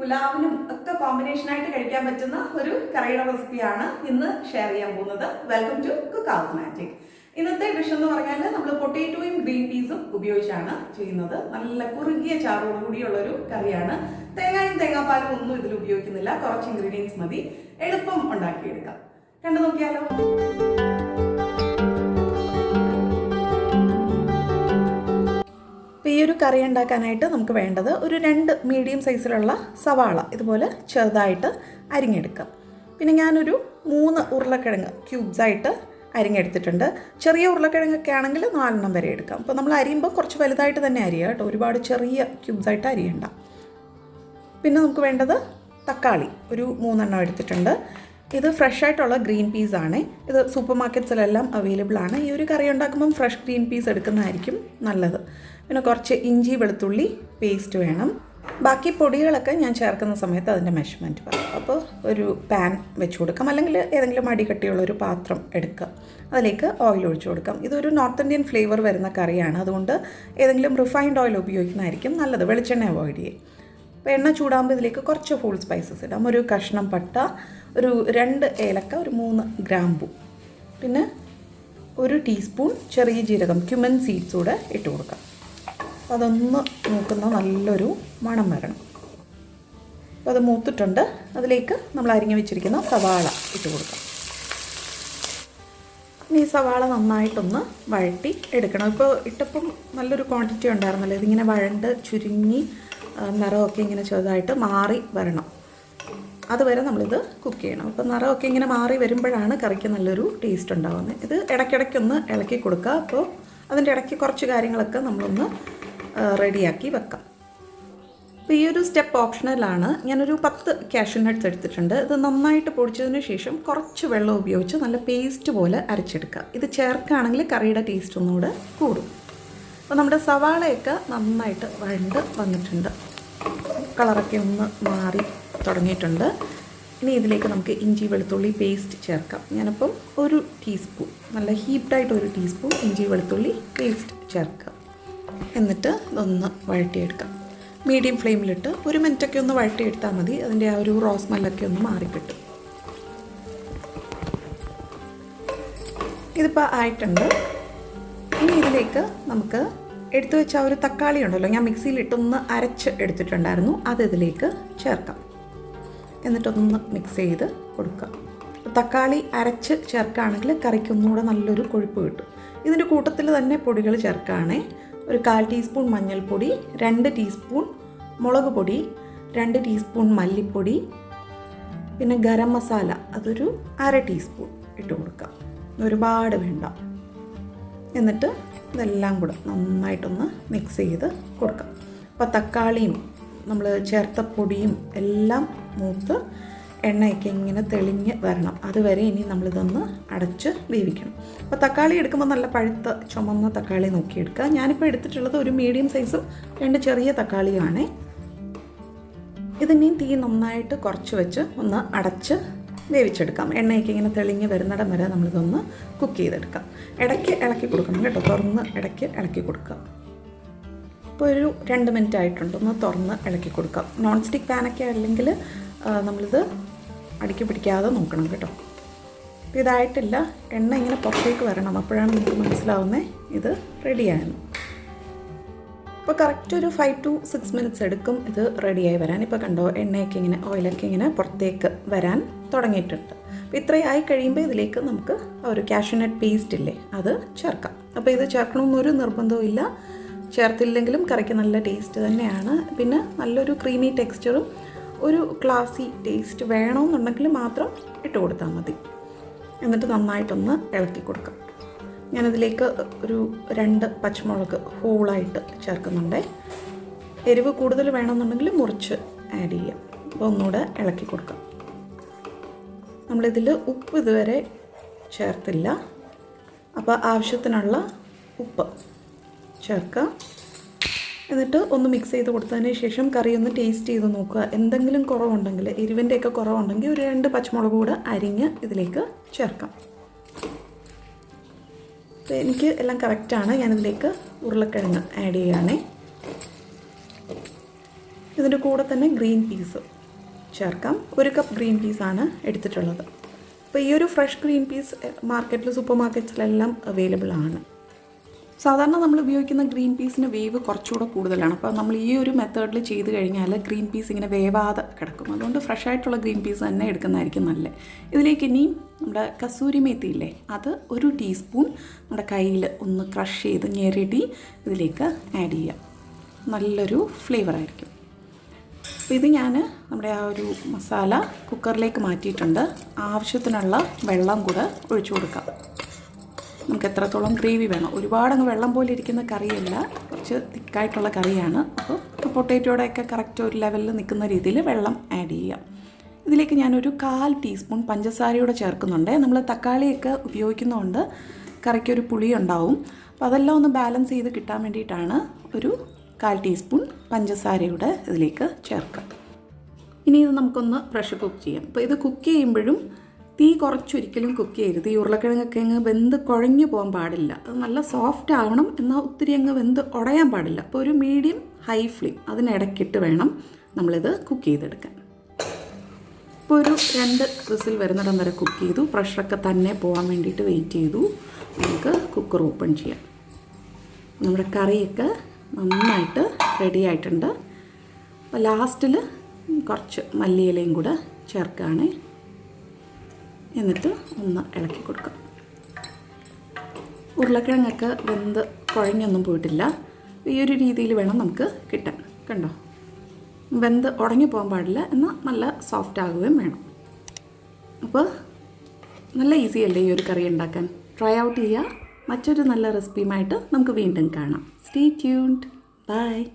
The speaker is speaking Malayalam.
പുലാവിനും ഒക്കെ കോമ്പിനേഷൻ ആയിട്ട് കഴിക്കാൻ പറ്റുന്ന ഒരു കറിയുടെ റെസിപ്പിയാണ് ഇന്ന് ഷെയർ ചെയ്യാൻ പോകുന്നത്. Welcome to cook house magic ഇന്നത്തെ ഡിഷ് എന്ന് പറഞ്ഞാൽ നമ്മൾ പൊട്ടേറ്റോയും ഗ്രീൻ പീസും ഉപയോഗിച്ചാണ് ചെയ്യുന്നത്. നല്ല കുറുകിയ ചാറോടുകൂടിയുള്ള ഒരു കറിയാണ്. തേങ്ങയും തേങ്ങാപ്പാലും ഒന്നും ഇതിൽ ഉപയോഗിക്കുന്നില്ല. കുറച്ച് ഇൻഗ്രീഡിയൻസ് മതി. എളുപ്പം ഉണ്ടാക്കിയെടുക്കാം. കണ്ടു നോക്കിയാലോ? ഈ ഒരു കറി ഉണ്ടാക്കാനായിട്ട് നമുക്ക് വേണ്ടത് ഒരു രണ്ട് മീഡിയം സൈസിലുള്ള സവാള ഇതുപോലെ ചെറുതായിട്ട് അരിഞ്ഞെടുക്കാം. പിന്നെ ഞാനൊരു മൂന്ന് ഉരുളക്കിഴങ്ങ് ക്യൂബ്സായിട്ട് അരിഞ്ഞെടുത്തിട്ടുണ്ട്. ചെറിയ ഉരുളക്കിഴങ്ങൊക്കെ ആണെങ്കിൽ നാലെണ്ണം വരെ എടുക്കാം. അപ്പോൾ നമ്മൾ അരിയുമ്പോൾ കുറച്ച് വലുതായിട്ട് തന്നെ അരിയുക കേട്ടോ. ഒരുപാട് ചെറിയ ക്യൂബ്സായിട്ട് അരിയണ്ട. പിന്നെ നമുക്ക് വേണ്ടത് തക്കാളി ഒരു മൂന്നെണ്ണം എടുത്തിട്ടുണ്ട്. ഇത് ഫ്രഷ് ആയിട്ടുള്ള ഗ്രീൻ പീസ് ആണ്. ഇത് സൂപ്പർ മാർക്കറ്റ്സിലെല്ലാം അവൈലബിൾ ആണ്. ഈ ഒരു കറി ഉണ്ടാക്കുമ്പം ഫ്രഷ് ഗ്രീൻ പീസ് എടുക്കുന്നതായിരിക്കും നല്ലത്. പിന്നെ കുറച്ച് ഇഞ്ചി വെളുത്തുള്ളി പേസ്റ്റ് വേണം. ബാക്കി പൊടികളൊക്കെ ഞാൻ ചേർക്കുന്ന സമയത്ത് അതിന്റെ മെഷർമെന്റ് പറയും. അപ്പോൾ ഒരു പാൻ വെച്ച് കൊടുക്കാം. അല്ലെങ്കിൽ ഏതെങ്കിലും അടികട്ടിയുള്ള ഒരു പാത്രം എടുക്കുക അതിലേക്ക് ഓയിൽ ഒഴിച്ചു കൊടുക്കാം. ഇതൊരു നോർത്ത് ഇന്ത്യൻ ഫ്ലേവർ വരുന്ന കറിയാണ്. അതുകൊണ്ട് ഏതെങ്കിലും റിഫൈൻഡ് ഓയിൽ ഉപയോഗിക്കുന്നതായിരിക്കും നല്ലത്. വെളിച്ചെണ്ണ അവോയ്ഡ് ചെയ്യും. അപ്പോൾ എണ്ണ ചൂടാകുമ്പോൾ ഇതിലേക്ക് കുറച്ച് ഫുൾ സ്പൈസസ് ഇടാം. ഒരു കഷ്ണം പട്ട ഒരു രണ്ട് ഏലക്ക ഒരു മൂന്ന് ഗ്രാമ്പു. പിന്നെ ഒരു ടീസ്പൂൺ ചെറിയ ജീരകം ക്യുമൻ സീഡ്സ് കൂടെ ഇട്ട് കൊടുക്കാം. അതൊന്ന് നോക്കുന്ന നല്ലൊരു മണം വരണം. അപ്പോൾ അത് മൂത്തിട്ടുണ്ട്. അതിലേക്ക് നമ്മൾ അരിഞ്ഞു വെച്ചിരിക്കുന്ന സവാള ഇട്ട് കൊടുക്കാം. ഇനി ഈ സവാള നന്നായിട്ടൊന്ന് വഴട്ടി എടുക്കണം. ഇപ്പോൾ ഇട്ടപ്പം നല്ലൊരു ക്വാണ്ടിറ്റി ഉണ്ടായിരുന്നല്ലോ. ഇതിങ്ങനെ വഴണ്ട് ചുരുങ്ങി നിറമൊക്കെ ഇങ്ങനെ ചെറുതായിട്ട് മാറി വരണം. അതുവരെ നമ്മളിത് കുക്ക് ചെയ്യണം. അപ്പോൾ നിറമൊക്കെ ഇങ്ങനെ മാറി വരുമ്പോഴാണ് കറിക്ക് നല്ലൊരു ടേസ്റ്റ് ഉണ്ടാകുന്നത് ഇത് ഇടയ്ക്കിടയ്ക്കൊന്ന് ഇളക്കി കൊടുക്കുക. അപ്പോൾ അതിന്റെ ഇടയ്ക്ക് കുറച്ച് കാര്യങ്ങളൊക്കെ നമ്മളൊന്ന് റെഡിയാക്കി വെക്കാം. അപ്പോൾ ഈ ഒരു സ്റ്റെപ്പ് ഓപ്ഷണലാണ് ഞാനൊരു പത്ത് കാഷ്യൂ നട്ട്സ് എടുത്തിട്ടുണ്ട്. ഇത് നന്നായിട്ട് പൊടിച്ചതിന് ശേഷം കുറച്ച് വെള്ളം ഉപയോഗിച്ച് നല്ല പേസ്റ്റ് പോലെ അരച്ചെടുക്കുക ഇത് ചേർക്കുകയാണെങ്കിൽ കറിയുടെ ടേസ്റ്റ് ഒന്നുകൂടെ കൂടും. അപ്പോൾ നമ്മുടെ സവാളയൊക്കെ നന്നായിട്ട് വഴണ്ട് വന്നിട്ടുണ്ട്. കളറൊക്കെ ഒന്ന് മാറി തുടങ്ങിയിട്ടുണ്ട്. ഇനി ഇതിലേക്ക് നമുക്ക് ഇഞ്ചി വെളുത്തുള്ളി പേസ്റ്റ് ചേർക്കാം. ഞാനിപ്പം ഒരു ടീസ്പൂൺ നല്ല ഹീപ്ഡായിട്ട് ഒരു ടീസ്പൂൺ ഇഞ്ചി വെളുത്തുള്ളി പേസ്റ്റ് ചേർക്കുക എന്നിട്ട് ഇതൊന്ന് വഴറ്റിയെടുക്കാം. മീഡിയം ഫ്ലെയിമിലിട്ട് ഒരു മിനിറ്റൊക്കെ ഒന്ന് വഴറ്റിയെടുത്താൽ മതി. അതിന്റെ ആ ഒരു റോസ് മല്ലൊക്കെ ഒന്ന് മാറിക്കിട്ടും. ഇതിപ്പോൾ ആയിട്ടുണ്ട്. ഇനി ഇതിലേക്ക് നമുക്ക് എടുത്തു വെച്ച ഒരു തക്കാളി ഉണ്ടല്ലോ ഞാൻ മിക്സിയിലിട്ടൊന്ന് അരച്ച് എടുത്തിട്ടുണ്ടായിരുന്നു. അത് ഇതിലേക്ക് ചേർക്കാം. എന്നിട്ടൊന്ന് മിക്സ് ചെയ്ത് കൊടുക്കാം തക്കാളി അരച്ച് ചേർക്കുകയാണെങ്കിൽ കറിക്കൊന്നുകൂടെ നല്ലൊരു കൊഴുപ്പ് കിട്ടും. ഇതിന്റെ കൂട്ടത്തിൽ തന്നെ പൊടികൾ ചേർക്കുകയാണേ. ഒരു കാൽ ടീസ്പൂൺ മഞ്ഞൾപ്പൊടി രണ്ട് ടീസ്പൂൺ മുളക് പൊടി രണ്ട് ടീസ്പൂൺ മല്ലിപ്പൊടി പിന്നെ ഗരം മസാല അതൊരു അര ടീസ്പൂൺ ഇട്ട് കൊടുക്കാം ഒരുപാട് വേണ്ട. എന്നിട്ട് ഇതെല്ലാം കൂടെ നന്നായിട്ടൊന്ന് മിക്സ് ചെയ്ത് കൊടുക്കാം അപ്പോൾ തക്കാളിയും നമ്മൾ ചേർത്ത പൊടിയും എല്ലാം മൂത്ത് എണ്ണയൊക്കെ ഇങ്ങനെ തെളിഞ്ഞ് വരണം. അതുവരെ ഇനി നമ്മളിതൊന്ന് അടച്ച് വേവിക്കണം. അപ്പോൾ തക്കാളി എടുക്കുമ്പോൾ നല്ല പഴുത്ത ചുമന്ന തക്കാളി നോക്കിയെടുക്കുക. ഞാനിപ്പോൾ എടുത്തിട്ടുള്ളത് ഒരു മീഡിയം സൈസും രണ്ട് ചെറിയ തക്കാളിയുമാണേ. ഇതിനെയും തീ നന്നായിട്ട് കുറച്ച് വെച്ച് ഒന്ന് അടച്ച് വേവിച്ചെടുക്കാം. എണ്ണയൊക്കെ ഇങ്ങനെ തെളിഞ്ഞ് വരുന്നിടം വരെ നമ്മളിതൊന്ന് കുക്ക് ചെയ്തെടുക്കാം. ഇടയ്ക്ക് ഇളക്കി കൊടുക്കണം കേട്ടോ. തുറന്ന് ഇടയ്ക്ക് ഇളക്കി കൊടുക്കുക ഇപ്പോൾ ഒരു രണ്ട് മിനിറ്റ് ആയിട്ടുണ്ട്. ഒന്ന് തുറന്ന് ഇളക്കി കൊടുക്കാം. നോൺ സ്റ്റിക്ക് പാനൊക്കെ അല്ലെങ്കിൽ നമ്മളിത് അടിക്ക് പിടിക്കാതെ നോക്കണം കേട്ടോ. ഇതായിട്ടില്ല. എണ്ണ ഇങ്ങനെ പുറത്തേക്ക് വരണം. അപ്പോഴാണ് നമുക്ക് മനസ്സിലാവുന്നത് ഇത് റെഡിയായെന്ന് ഇപ്പോൾ കറക്റ്റ് ഒരു ഫൈവ് ടു സിക്സ് മിനിറ്റ്സ് എടുക്കും ഇത് റെഡിയായി വരാൻ. ഇപ്പോൾ കണ്ടോ എണ്ണയൊക്കെ ഇങ്ങനെ ഓയിലൊക്കെ ഇങ്ങനെ പുറത്തേക്ക് വരാൻ തുടങ്ങിയിട്ടുണ്ട്. അപ്പോൾ ഇത്രയായി കഴിയുമ്പോൾ ഇതിലേക്ക് നമുക്ക് ഒരു കാഷ്യൂനട്ട് പേസ്റ്റ് ഇല്ലേ അത് ചേർക്കാം. അപ്പോൾ ഇത് ചേർക്കണമെന്നൊരു നിർബന്ധവും ഇല്ല. ചേർത്തില്ലെങ്കിലും കറിക്ക് നല്ല ടേസ്റ്റ് തന്നെയാണ്. പിന്നെ നല്ലൊരു ക്രീമി ടെക്സ്ചറും ഒരു ക്ലാസി ടേസ്റ്റ് വേണമെന്നുണ്ടെങ്കിൽ മാത്രം ഇട്ട് കൊടുത്താൽ മതി. എന്നിട്ട് നന്നായിട്ടൊന്ന് ഇളക്കി കൊടുക്കാം. ഞാനതിലേക്ക് ഒരു രണ്ട് പച്ചമുളക് ഹോളായിട്ട് ചേർക്കുന്നുണ്ട്. എരിവ് കൂടുതൽ വേണമെന്നുണ്ടെങ്കിൽ മുറിച്ച് ആഡ് ചെയ്യാം. അപ്പോൾ ഒന്നുകൂടെ ഇളക്കി കൊടുക്കാം. നമ്മളിതിൽ ഉപ്പ് ഇതുവരെ ചേർത്തില്ല. അപ്പോൾ ആവശ്യത്തിനുള്ള ഉപ്പ് ചേർക്കുക എന്നിട്ട് ഒന്ന് മിക്സ് ചെയ്ത് കൊടുത്തതിന് ശേഷം കറി ഒന്ന് ടേസ്റ്റ് ചെയ്ത് നോക്കുക. എന്തെങ്കിലും കുറവുണ്ടെങ്കിൽ എരിവിന്റെയൊക്കെ കുറവുണ്ടെങ്കിൽ ഒരു രണ്ട് പച്ചമുളക് കൂടെ അരിഞ്ഞ് ഇതിലേക്ക് ചേർക്കാം. എനിക്ക് എല്ലാം കറക്റ്റാണ് ഞാനിതിലേക്ക് ഉരുളക്കിഴങ്ങ് ആഡ് ചെയ്യുകയാണേ. ഇതിന്റെ കൂടെ തന്നെ ഗ്രീൻ പീസ് ചേർക്കാം. ഒരു കപ്പ് ഗ്രീൻ പീസാണ് എടുത്തിട്ടുള്ളത്. അപ്പോൾ ഈ ഒരു ഫ്രഷ് ഗ്രീൻ പീസ് മാർക്കറ്റിൽ സൂപ്പർ മാർക്കറ്റ്സിലെല്ലാം അവൈലബിൾ ആണ്. സാധാരണ നമ്മൾ ഉപയോഗിക്കുന്ന ഗ്രീൻ പീസിന് വേവ് കുറച്ചുകൂടെ കൂടുതലാണ്. അപ്പോൾ നമ്മൾ ഈ ഒരു മെത്തേഡിൽ ചെയ്ത് കഴിഞ്ഞാൽ ഗ്രീൻ പീസ് ഇങ്ങനെ വേവാതെ കിടക്കും. അതുകൊണ്ട് ഫ്രഷ് ആയിട്ടുള്ള ഗ്രീൻ പീസ് തന്നെ എടുക്കുന്നതായിരിക്കും നല്ലത്. ഇതിലേക്ക് ഇനിയും നമ്മുടെ കസൂരി മേത്തി ഇല്ലേ അത് ഒരു ടീസ്പൂൺ നമ്മുടെ കയ്യിൽ ഒന്ന് ക്രഷ് ചെയ്ത് ഞെരടി ഇതിലേക്ക് ആഡ് ചെയ്യാം നല്ലൊരു ഫ്ലേവർ ആയിരിക്കും. അപ്പോൾ ഇത് ഞാൻ നമ്മുടെ ആ ഒരു മസാല കുക്കറിലേക്ക് മാറ്റിയിട്ടുണ്ട്. ആവശ്യത്തിനുള്ള വെള്ളം കൂടെ ഒഴിച്ചു കൊടുക്കാം. നമുക്ക് എത്രത്തോളം ഗ്രേവി വേണം. ഒരുപാട് അങ്ങ് വെള്ളം പോലെ ഇരിക്കുന്ന കറിയല്ല. കുറച്ച് തിക്കായിട്ടുള്ള കറിയാണ്. അപ്പോൾ പൊട്ടേറ്റോടെയൊക്കെ കറക്റ്റ് ഒരു ലെവലിൽ നിൽക്കുന്ന രീതിയിൽ വെള്ളം ആഡ് ചെയ്യാം ഇതിലേക്ക് ഞാനൊരു കാൽ ടീസ്പൂൺ പഞ്ചസാരയോടെ ചേർക്കുന്നുണ്ട്. നമ്മൾ തക്കാളിയൊക്കെ ഉപയോഗിക്കുന്നതുകൊണ്ട് കറിക്കൊരു പുളി ഉണ്ടാവും. അപ്പോൾ അതെല്ലാം ഒന്ന് ബാലൻസ് ചെയ്ത് കിട്ടാൻ വേണ്ടിയിട്ടാണ് ഒരു കാൽ ടീസ്പൂൺ പഞ്ചസാരയുടെ ഇതിലേക്ക് ചേർക്കുക. ഇനി ഇത് നമുക്കൊന്ന് പ്രഷർ കുക്ക് ചെയ്യാം. അപ്പോൾ ഇത് കുക്ക് ചെയ്യുമ്പോഴും തീ കുറച്ചൊരിക്കലും കുക്ക് ചെയ്യരുത്. ഈ ഉരുളക്കിഴങ്ങൊക്കെ അങ്ങ് വെന്ത് കുഴഞ്ഞു പോകാൻ പാടില്ല. അത് നല്ല സോഫ്റ്റ് ആവണം. എന്നാൽ ഒത്തിരി അങ്ങ് വെന്ത് ഉടയാൻ പാടില്ല. അപ്പോൾ ഒരു മീഡിയം ഹൈ ഫ്ലെയിം അതിനിടയ്ക്കിട്ട് വേണം നമ്മളിത് കുക്ക് ചെയ്തെടുക്കാൻ. ഇപ്പോൾ ഒരു രണ്ട് വിസിൽ വരുന്നിടം വരെ കുക്ക് ചെയ്തു. പ്രഷറൊക്കെ തന്നെ പോകാൻ വേണ്ടിയിട്ട് വെയിറ്റ് ചെയ്തു. നമുക്ക് കുക്കർ ഓപ്പൺ ചെയ്യാം. നമ്മുടെ കറിയൊക്കെ നന്നായിട്ട് റെഡി ആയിട്ടുണ്ട്. അപ്പോൾ ലാസ്റ്റിൽ കുറച്ച് മല്ലിയിലയും കൂടെ ചേർക്കുകയാണ്. എന്നിട്ട് ഒന്ന് ഇളക്കി കൊടുക്കാം. ഉരുളക്കിഴങ്ങൊക്കെ വെന്ത് കുഴഞ്ഞൊന്നും പോയിട്ടില്ല. ഈ ഒരു രീതിയിൽ വേണം നമുക്ക് കിട്ടാൻ. കണ്ടോ? വെന്ത് ഉടഞ്ഞു പോകാൻ പാടില്ല എന്നാൽ നല്ല സോഫ്റ്റ് ആകുകയും വേണം. അപ്പോൾ നല്ല ഈസി അല്ലേ ഈ ഒരു കറി ഉണ്ടാക്കാൻ? ട്രൈ ഔട്ട് ചെയ്യുക. മറ്റൊരു നല്ല റെസിപ്പിയുമായിട്ട് നമുക്ക് വീണ്ടും കാണാം. Stay tuned by